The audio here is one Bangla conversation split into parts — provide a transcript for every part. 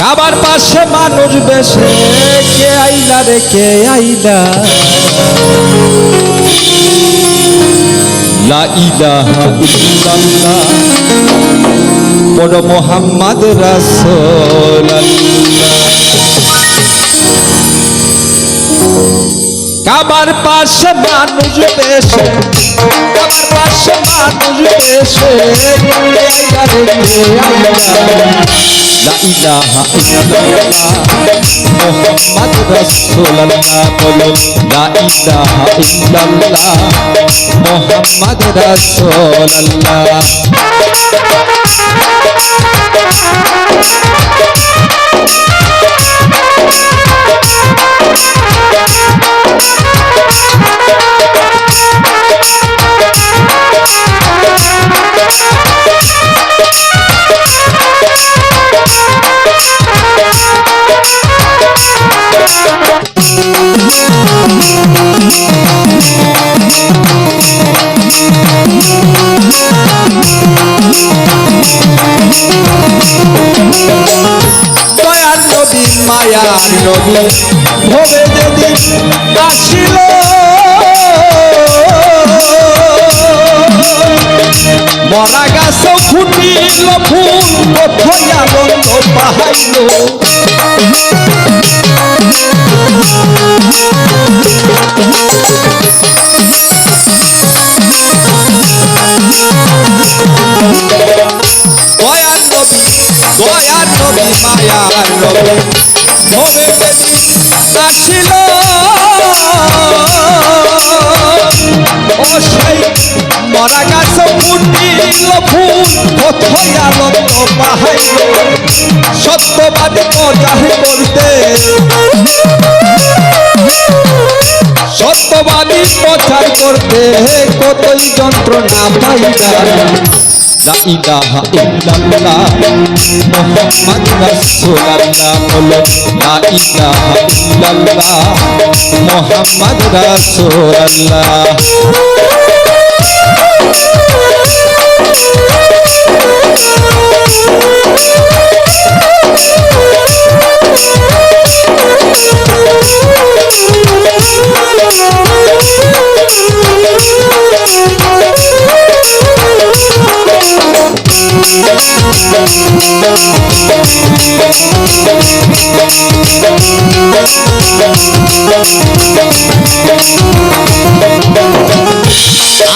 কাবার পাশে মানুষ বেশে, কে আইলা রে, কে আইলা? লা ইলাহা ইল্লাল্লাহ। বড় মোহাম্মদ রাসূলুল্লাহ। কাবার পাশে মানুষ বেশে, কাবার পাশে মানুষ বেশে মুহাম্মদ রাসূলুল্লাহ বলো, লা ইল্লাল্লাহ। মুহাম্মদ রাসূলুল্লাহ। ভবে যেদিন আসিল মরা গাছ ফুটিল ফুল কোথায় আনন্দ পাহাইল দয়ার নবী মায়ার নবী। ভবে যেদিন আসিল ও সেই মরা গাছ ফুটিল ফুল কোথায় আনন্দ পাহাইল সত্যবাদী প্রচার করতে সত্যবাদী প্রচার করতে কতই যন্ত্রণা পাইলা লা ইলাহা ইল্লাল্লাহ মুহাম্মদ রাসূলুল্লাহ বলো লা ইলাহা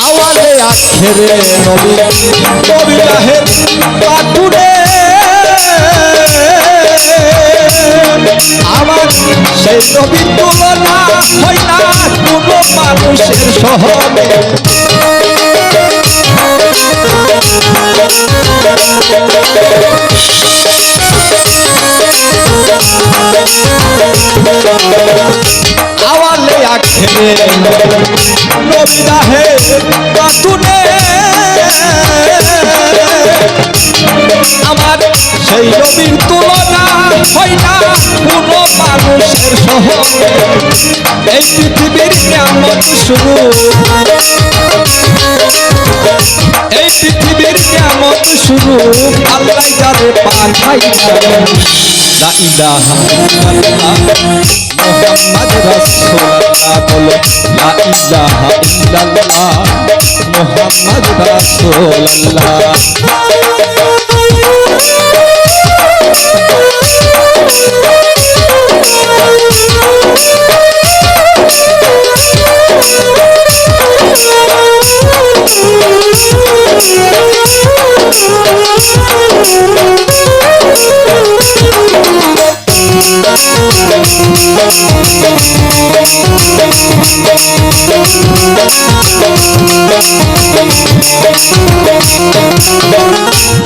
আওয়াজে আখেরে নবী। নবী রাহের পাতুরে আমার সেই নবীর তুলনা হয় না কোনো মানুষের সহবে আওয়ালে আখেরে নবী রাহের পাতুরে আমার সেই নবীর তুলনা হয় না কোনো মানুষের সহগে এই পৃথিবীর কেমন শুরু? এই কেমন শুরু আল্লাহ যারে পাঠাই লা ইলাহা ইল্লাল্লাহ রাসূলুল্লাহ লা ইলাহা ইল্লাল্লাহ মুহাম্মদ রাসূলুল্লাহ।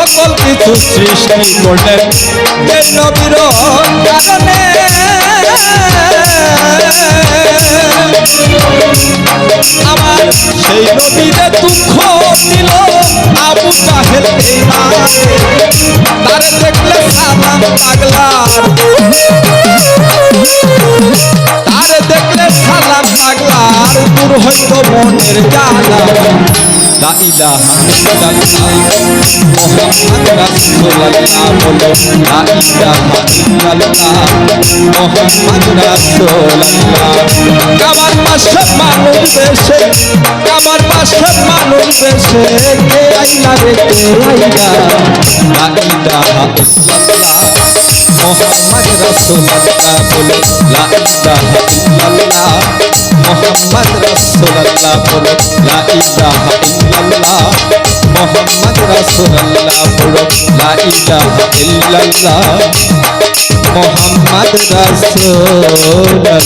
সকল কিছু সৃষ্টি করলেন এই নবীর কারণে। আমার সেই নবীরে দুঃখ দিল আবু জাহেল বেঈমান। তারে দেখলে সালাম পাগলার তারে দেখলে সালাম পাগলার দূর হইতো মনের জ্বালা লা ইলাহা ইল্লাল্লাহ মুহাম্মদ রাসূলুল্লাহ বলো লা ইলাহা ইল্লাল্লাহ মুহাম্মদ রাসূলুল্লাহ কাবার পাশে মানুষ বেশে কাবার পাশে মানুষ বেশে কে আইলা রে কে আইলা লা ইলাহা ইল্লাল্লাহ মোহাম্মদ রাসূলুল্লাহ বলে লা ইলাহা ইল্লাল্লাহ মোহাম্মদ রাসূলুল্লাহ বলে লা ইলাহা ইল্লাল্লাহ মোহাম্মদ রাসূলুল্লাহ বলে লা ইলাহা ইল্লাল্লাহ মোহাম্মদ রাসূলুল্লাহ